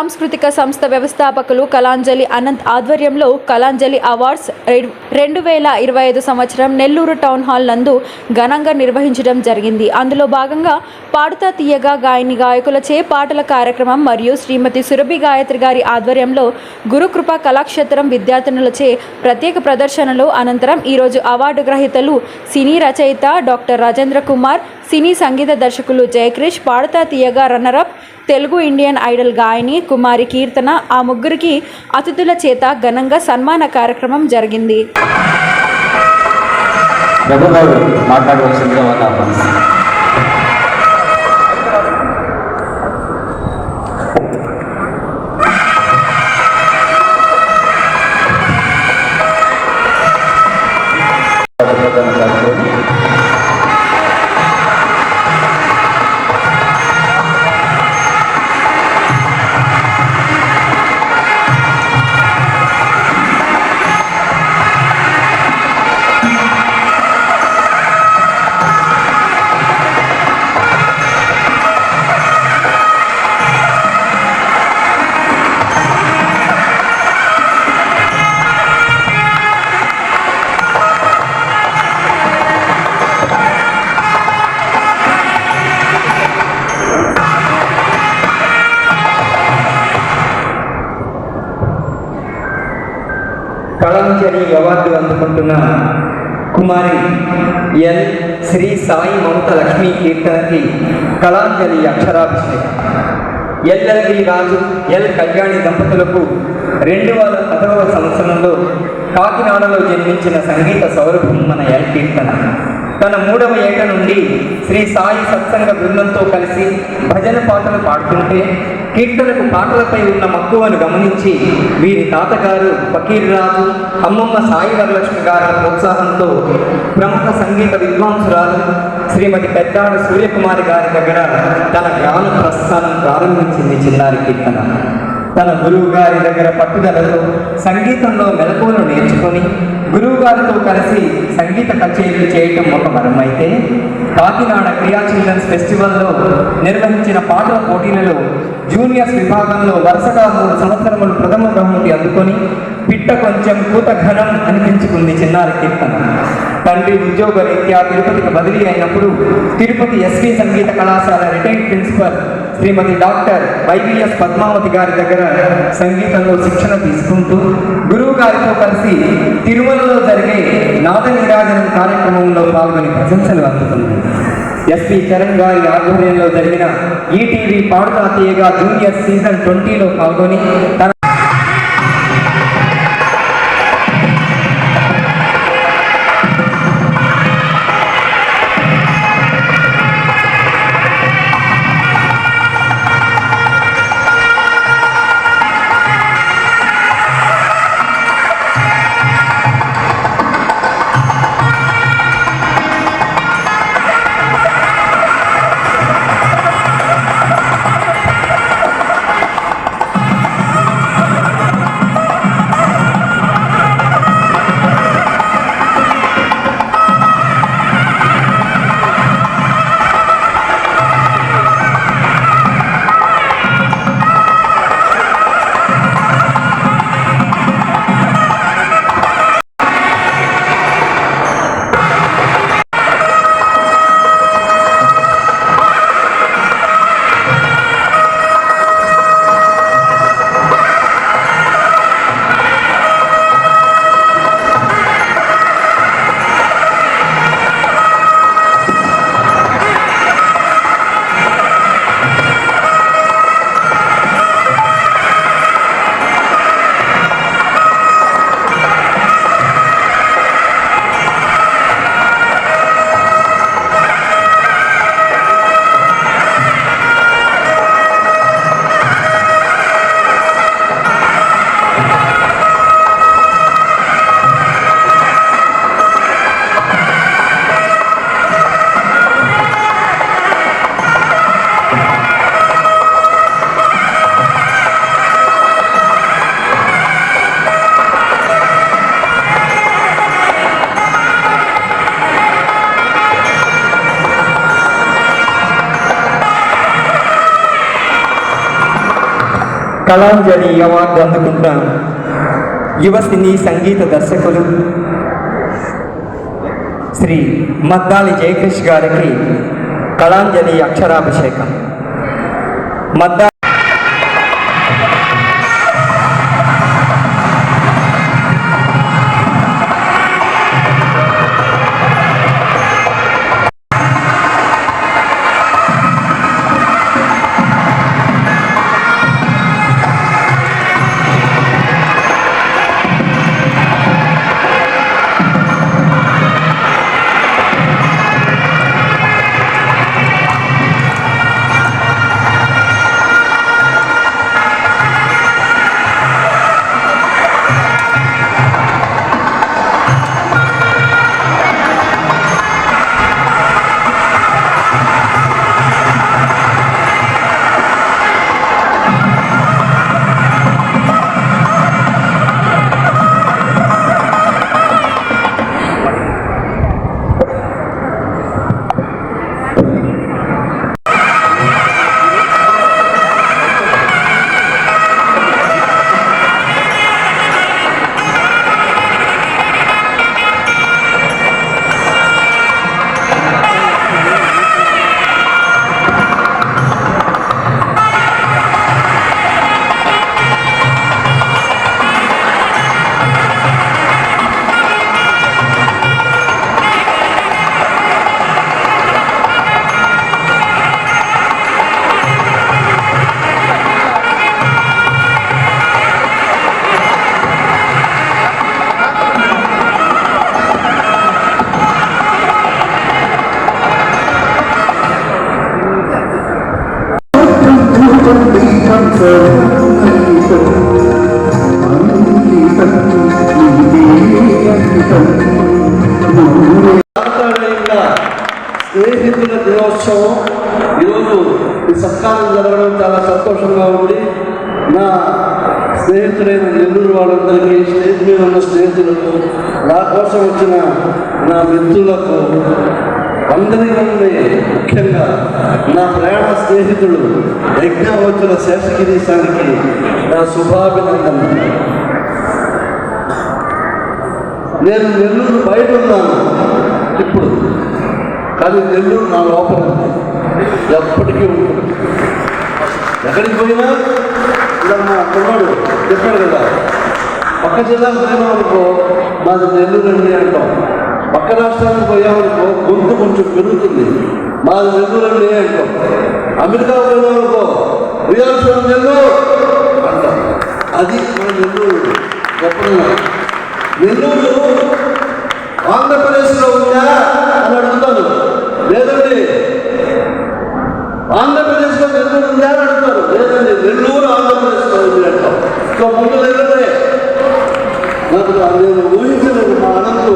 సాంస్కృతిక సంస్థ వ్యవస్థాపకులు కళాంజలి అనంత్ ఆధ్వర్యంలో కళాంజలి అవార్డ్స్ రెండు వేల ఇరవై ఐదు సంవత్సరం నెల్లూరు టౌన్ హాల్ నందు ఘనంగా నిర్వహించడం జరిగింది. అందులో భాగంగా పాడుతా తీయగా గాయని గాయకులచే పాటల కార్యక్రమం మరియు శ్రీమతి సురభి గాయత్రి గారి ఆధ్వర్యంలో గురుకృప కళాక్షేత్రం విద్యార్థినులచే ప్రత్యేక ప్రదర్శనలు అనంతరం ఈరోజు అవార్డు గ్రహీతలు సినీ రచయిత డాక్టర్ రాజేంద్ర కుమార్ సినీ సంగీత దర్శకులు జయక్రిష్ పాడుతా తీయగా రన్నరప్ తెలుగు ఇండియన్ ఐడల్ గాయని కుమారి కీర్తన ఆ ముగ్గురికి అతిథుల చేత ఘనంగా సన్మాన కార్యక్రమం జరిగింది మాట్లాడవలసిందిగా కళాంజలి అవార్డు అందుకుంటున్న కుమారి ఎల్. శ్రీ సాయి మమత లక్ష్మీ కీర్తనకి Kalanjali అక్షరాభిషేకం. LLV Raju L. Kalyani దంపతులకు రెండు వేల పదవ సంవత్సరంలో కాకినాడలో జన్మించిన సంగీత సౌరభం మన ఎల్. కీర్తన. తన మూడవ ఏట నుండి శ్రీ సాయి సత్సంగ బృందంతో కలిసి భజన పాటలు పాడుతుంటే కీర్తనకు పాటలపై ఉన్న మక్కువను గమనించి వీరి తాతగారు ఫకీర్రాజు అమ్మమ్మ సాయి వరలక్ష్మి గారి ప్రోత్సాహంతో ప్రముఖ సంగీత విద్వాంసురాలు శ్రీమతి పెద్దాడ సూర్యకుమారి గారి దగ్గర తన జ్ఞాన ప్రస్థానం ప్రారంభించింది చిన్నారి కీర్తన. తన గురువు గారి దగ్గర పట్టుదలతో సంగీతంలో మెలకువలు నేర్చుకొని గురువు గారితో కలిసి సంగీత కచేరీలు చేయటం ఒక వరమైతే కాకినాడ క్రియా చిల్డ్రన్స్ ఫెస్టివల్లో నిర్వహించిన పాటల పోటీలలో జూనియర్స్ విభాగంలో వరుసగా మూడు సంవత్సరములు ప్రథమ బహుమతి అందుకొని పిట్ట కొంచెం కూత ఘనం అనిపించుకుంది చిన్నారి కీర్తన. తండ్రి ఉద్యోగ రీత్యా తిరుపతికి బదిలీ అయినప్పుడు తిరుపతి ఎస్వి సంగీత కళాశాల retired principal Srimati doctor YVS Padmavati గారి దగ్గర సంగీతంలో శిక్షణ తీసుకుంటూ గురువు గారితో కలిసి తిరుమలలో జరిగే నాద నీరాజనం కార్యక్రమంలో పాల్గొని ప్రశంసలు అందుతుంది ఎస్పి చరణ్ గారి ఆధ్వర్యంలో జరిగిన ఈటీవీ పాడుతా తీయగా జూనియర్ సీజన్ ట్వంటీలో పాల్గొని తన కళాంజలి అవార్డు అందుకుంటున్న యువ సినీ సంగీత దర్శకులు శ్రీ మద్దాలి జయకృష్ గారికి కళాంజలి అక్షరాభిషేకం. మద్దా సత్కారం జరగడం చాలా సంతోషంగా ఉంది. నా స్నేహితులైన నెల్లూరు వాళ్ళందరికీ స్టేజ్ మీద ఉన్న స్నేహితులకు నా కోసం వచ్చిన నా మిత్రులకు అందరికీ ముఖ్యంగా నా ప్రయాణ స్నేహితుడు యజ్ఞావతుల శేషగిరీశానికి నా శుభాభినందన నేను నెల్లూరు బయట ఉన్నాను ఇప్పుడు కానీ నెల్లూరు నా లోపల ఉంది. ఎప్పటికీ ఉంటుంది. ఎక్కడికి పోయినా? ఇలా మా చెప్పాడు కదా. పక్క జిల్లాకు పోయినామనుకో మాది నెల్లూరు అండి అంటాం. పక్క రాష్ట్రానికి పోయామనుకో గొంతు కొంచెం పెరుగుతుంది. మాది నెల్లూరు అండి అంటాం. అమెరికా పోయినామనుకో ఉయ్యాల్సిన నెల్లూరు అంటాం. అది మన నెల్లూరు. ఎప్పుడైనా నెల్లూరు ఆంధ్రప్రదేశ్లో ఉందా? అని అడుగుతాను. లేదండి ఆంధ్రప్రదేశ్లో నెల్లూరు ఉందా అని అడుగుతారు. లేదండి నెల్లూరు ఆంధ్రప్రదేశ్లో ఉంది అంటాం సో ముందు నెల్లూరే నాకు నేను ఊహించలేదు మా అనంతు.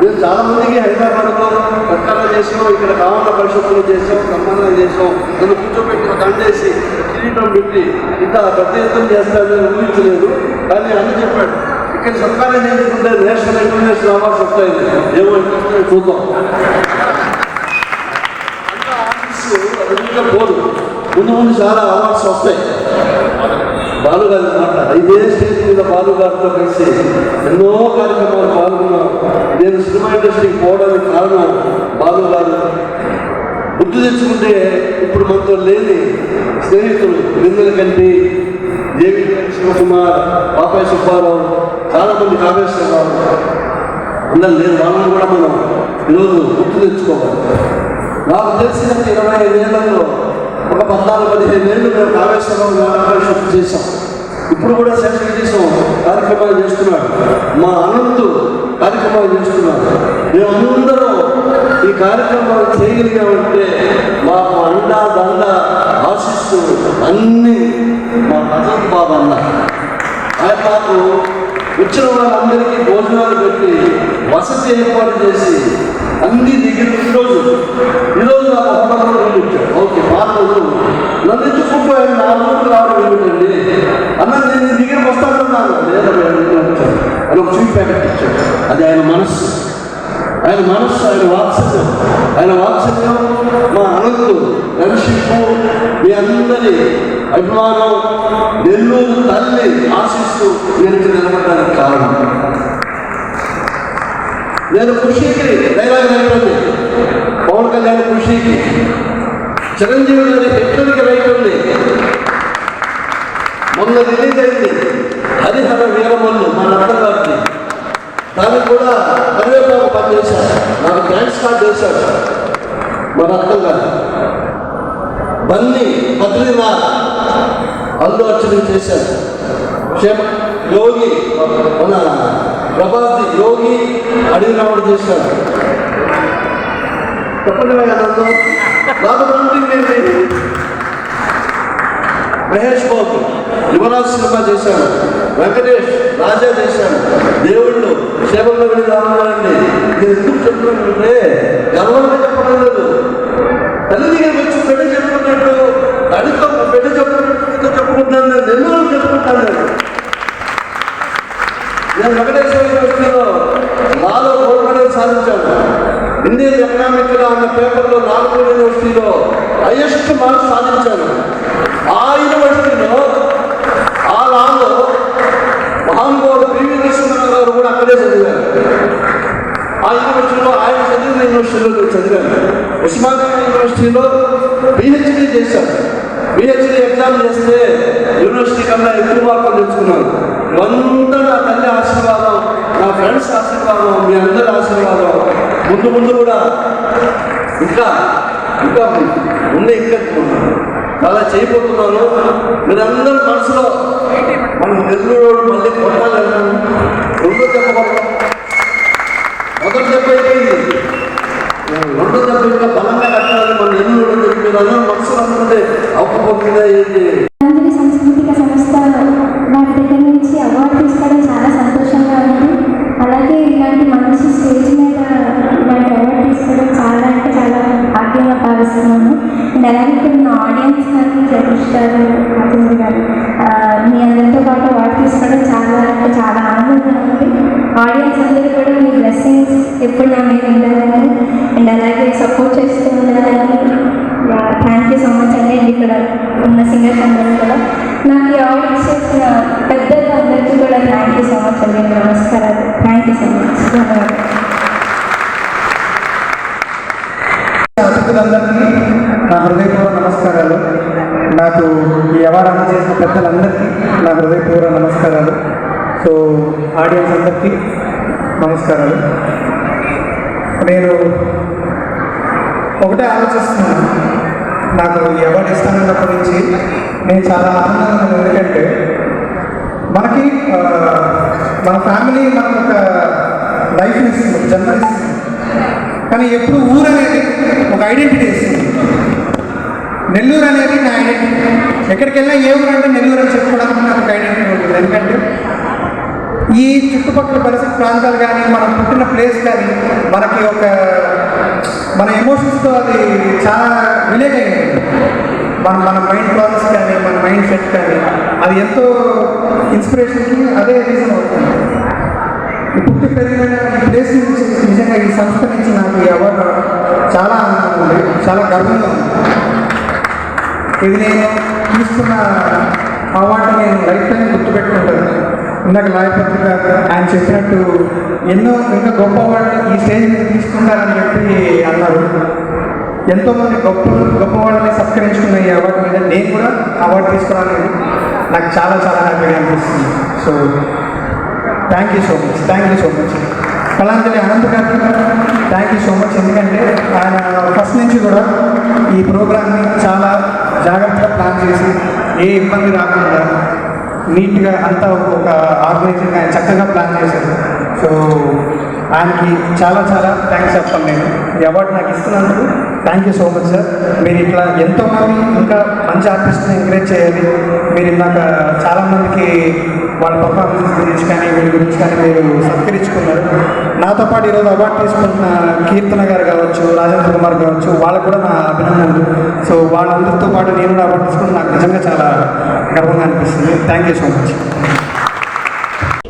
నేను చాలామందికి హైదరాబాద్లో ప్రకారం చేసాం ఇక్కడ కావాల పరిషత్తులు చేసాం సంబంధం చేసాం నన్ను కూర్చోబెట్టి దండేసి కిరీటం పెట్టి ఇంత పెద్ద ఎత్తున చేస్తానని ఊహించలేదు. కానీ అని చెప్పాడు. ఇక్కడ సత్కారం చేసుకుంటే నేషనల్ ఇంటర్నేషనల్ అవార్డ్స్ వస్తాయి. ఏమో చూద్దాం. పోదు. ముందు ముందు చాలా అవార్డ్స్ వస్తాయి. బాలుగారి మాట ఇదే స్టేజ్ మీద బాలుగారితో కలిసి ఎన్నో కార్యక్రమాలు పాల్గొన్నాం. నేను సినిమా ఇండస్ట్రీకి పోవడానికి కారణం బాలుగారు. గుర్తు తెచ్చుకుంటే ఇప్పుడు మనతో లేని స్నేహితులు వెన్నెల కంటి దేవి శివకుమార్ పాపాయ సుబ్బారావు చాలామంది కామేశ్వరరావు అందరూ లేదు వాళ్ళని కూడా మనం ఈరోజు గుర్తు తెచ్చుకోవాలి. నాకు తెలిసిన ఇరవై ఐదేళ్ళలో ఒక పద్నాలుగు పదిహేను ఏళ్ళు మేము కామేశ్వరరావు గారి పరిషత్ చేశాం. ఇప్పుడు కూడా సెషన్ చేసాం కార్యక్రమాలు చేస్తున్నాడు. మా అనంతు కార్యక్రమాలు చేస్తున్నాడు. మేమందరం ఈ కార్యక్రమాలు చేయగలిగామంటే మాకు అండా దండ ఆశిస్తూ అన్ని మా అజంత్ బాబు అన్న. ఆయన మాకు వచ్చిన వాళ్ళందరికీ భోజనాలు పెట్టి వసతి ఏర్పాటు చేసి అన్ని దగ్గర ఈరోజు ఈరోజు నాకు హోటల్లో వెళ్ళి వచ్చాడు ఓకే మాట్లాడు రోజు నన్ను ఎత్తుకుపోయాను నా ఊరికి రావడం ఏమిటండి అన్న నేను నీ వస్తానన్నాను. లేదా అని ఒక స్వీట్ ప్యాకెట్ ఇచ్చాడు అది ఆయన మనస్సు. ఆయన మనస్సు ఆయన వాత్సల్యం. ఆయన వాత్సల్యం మా అనంతు రక్షింపు మీ అందరి అభిమానం నెల్లూరు తల్లి ఆశిస్తూ నేను నిలబడడానికి కారణం. నేను కృషికి డైలాగ్ రైతుంది పవన్ కళ్యాణ్ కృషికి. చిరంజీవి గారి హిట్లర్కి రైతుంది మొన్న రిలీజ్ అయింది. హరిహర వీరమల్లు మా నడక గారిది దానికి కూడా కరివేపాకు పనిచేశారు నాకు థ్యాంక్స్ కార్డ్ చేశాడు మా రత్నం గారు. బన్నీ బద్రీనాథ్ అల్లు అర్చన చేశారు. క్షేమ యోగి మన ప్రభాస్ యోగి అడిగినవాడు చేశాడు. చెప్పండి మహేష్ బాబు యువరాజ్ సినిమా చేశాడు. వెంకటేష్ రాజా చేశాడు. దేవుళ్ళు క్షేమంగా వెళ్ళి రావాలండి. నేను ఎందుకు చెప్తున్నానంటే గర్వంగా చెప్పడం లేదు. తల్లి దగ్గర వచ్చి పెళ్ళి చెప్పుకున్నట్టు తల్లితో పెళ్ళి చెప్పుకున్నట్టు చెప్పుకుంటాను నేను నెల్లూరు చెప్పుకుంటాను నేను నేను వెంకటేశ్వర యూనివర్సిటీలో నాలో గోల్డ్ మెడల్ సాధించాను ఇండియన్ ఎకనామిక్ ఉన్న పేపర్లో నాలుగు యూనివర్సిటీలో హైయెస్ట్ మార్క్స్ సాధించాను ఆ యూనివర్సిటీలో ఆ లాలో మహానుభావుడు పివి నరసింహరావు గారు కూడా అక్కడే చదివారు. ఆ యూనివర్సిటీలో ఆయన చదివిన యూనివర్సిటీలో నేను చదివాను. ఉస్మానియా యూనివర్సిటీలో పిహెచ్డీ చేశాను పిహెచ్డీ ఎగ్జామ్ చేస్తే యూనివర్సిటీ కన్నా ఎక్కువ మార్కులు తెచ్చుకున్నాను ఇవంతా నా తల్లి ఆశీర్వాదం నా ఫ్రెండ్స్ ఆశీర్వాదం మీ అందరి ఆశీర్వాదం. ముందు ముందు కూడా ఇంకా ఇంకా ముందే ఇంకా చాలా చేయబోతున్నాను. మీరందరూ మనసులో మన నెల్లూరు మళ్ళీ కొట్టాలి రెండో చెప్పకూడదు మొదటి దెబ్బ అయిపోయింది రెండో దెబ్బ ఇంకా బలంగా కట్టాలి మన నెల్లూరు చెప్పి మీరందరూ మనసులో అనుకుంటే అప్పు పొందిందా ఏంటి? స్టేజ్ మీద ఇలాంటి అవార్డు తీసుకోవడం చాలా అంటే చాలా భాగ్యంగా భావిస్తున్నాను అండ్ అలాగే ఇక్కడ ఆడియన్స్ కానీ జగదీష్ గారు రాజేంద్ర గారు మీ అందరితో పాటు అవార్డు తీసుకోవడం చాలా అంటే చాలా ఆనందంగా ఉంది ఆడియన్స్ అందరూ కూడా మీ బ్లెస్సింగ్స్ ఎప్పుడు నా మీద ఉండాలని అండ్ అలాగే సపోర్ట్ చేస్తూ ఉండాలని థ్యాంక్ యూ సో మచ్ అండి అండ్ ఇక్కడ ఉన్న సింగర్స్ అందరూ కూడా నాకు ఈ అవార్డు చేసిన పెద్దలు అందరికీ కూడా థ్యాంక్ యూ సో మచ్ అండి నమస్తే థ్యాంక్ యూ సో మచ్ ధన్యవాదాలు అందరికీ నా హృదయపూర్వ నమస్కారాలు. నాకు ఈ అవార్డు చేసిన పెద్దలందరికీ నా హృదయపూర్వ నమస్కారాలు. సో ఆడియన్స్ అందరికీ నమస్కారాలు. నేను ఒకటే ఆలోచిస్తున్నాను. నాకు ఈ అవార్డు ఇస్తానన్నప్పటి నుంచి నేను చాలా ఆనందంగా ఎందుకంటే మనకి మన ఫ్యామిలీ మనకు ఒక లైఫ్ ఇస్తుంది జన్మ ఇస్తుంది. కానీ ఎప్పుడు ఊరు అనేది ఒక ఐడెంటిటీ ఇస్తుంది నెల్లూరు అనేది నా ఐడెంటిటీ ఎక్కడికి వెళ్ళినా ఏ ఊరు అంటే నెల్లూరు అని చెప్పుకోవడానికి నాకు ఒక ఐడెంటిటీ ఉంటుంది. ఎందుకంటే ఈ చుట్టుపక్కల పరిస్థితి ప్రాంతాలు కానీ మనం పుట్టిన ప్లేస్ కానీ మనకి ఒక మన ఎమోషన్స్తో అది చాలా విలేజ్ అయింది మన మన మైండ్ ప్రాసెస్ కానీ మన మైండ్ సెట్ కానీ అది ఎంతో ఇన్స్పిరేషన్కి అదే రీజన్ అవుతుంది. పుట్టి పెరిగిన ఈ ప్లేస్ నుంచి నిజంగా ఈ సంస్థ నుంచి నాకు ఈ అవార్డు చాలా ఆనందంగా ఉంది చాలా గర్వంగా ఉంది. ఇది నేను తీసుకున్న అవార్డు నేను లైఫ్ టైం గుర్తుపెట్టుకుంటాను. ఇందాక లాయపత్రిక ఆయన చెప్పినట్టు ఎన్నో ఇంకా గొప్ప అవార్డు ఈ స్టేజ్ మీద చెప్పి అన్నారు. ఎంతోమంది గొప్ప గొప్ప వాళ్ళని సత్కరించుకున్న ఈ అవార్డు మీద నేను కూడా అవార్డు తీసుకోవడానికి నాకు చాలా చాలా హ్యాపీగా అనిపిస్తుంది. So thank you so much thank you so much Kalanjali Anant గారికి థ్యాంక్ యూ సో మచ్ ఎందుకంటే ఆయన ఫస్ట్ నుంచి కూడా ఈ ప్రోగ్రామ్ని చాలా జాగ్రత్తగా ప్లాన్ చేసి ఏ ఇబ్బంది రాకుండా నీట్గా అంతా ఒక ఆర్గనైజింగ్ ఆయన చక్కగా ప్లాన్ చేశారు. సో ఆయనకి చాలా చాలా థ్యాంక్స్ చెప్పాలి నేను. ఈ అవార్డు నాకు ఇస్తున్నందుకు thank you so much sir మీరు ఇట్లా ఎంతోమంది ఇంకా మంచి ఆర్టిస్ట్ని ఎంకరేజ్ చేయాలి. మీరు ఇందాక చాలామందికి వాళ్ళ పర్ఫార్మెన్స్ గురించి కానీ వీళ్ళ గురించి కానీ మీరు సత్కరించుకున్నారు. నాతో పాటు ఈరోజు అవార్డు తీసుకుంటున్న కీర్తన గారు కావచ్చు రాజేంద్ర కుమార్ కావచ్చు వాళ్ళకు కూడా నా అభినందనలు. సో వాళ్ళందరితో పాటు నేను కూడా అవార్డు తీసుకుంటే నాకు నిజంగా చాలా గర్వంగా అనిపిస్తుంది. Thank you so much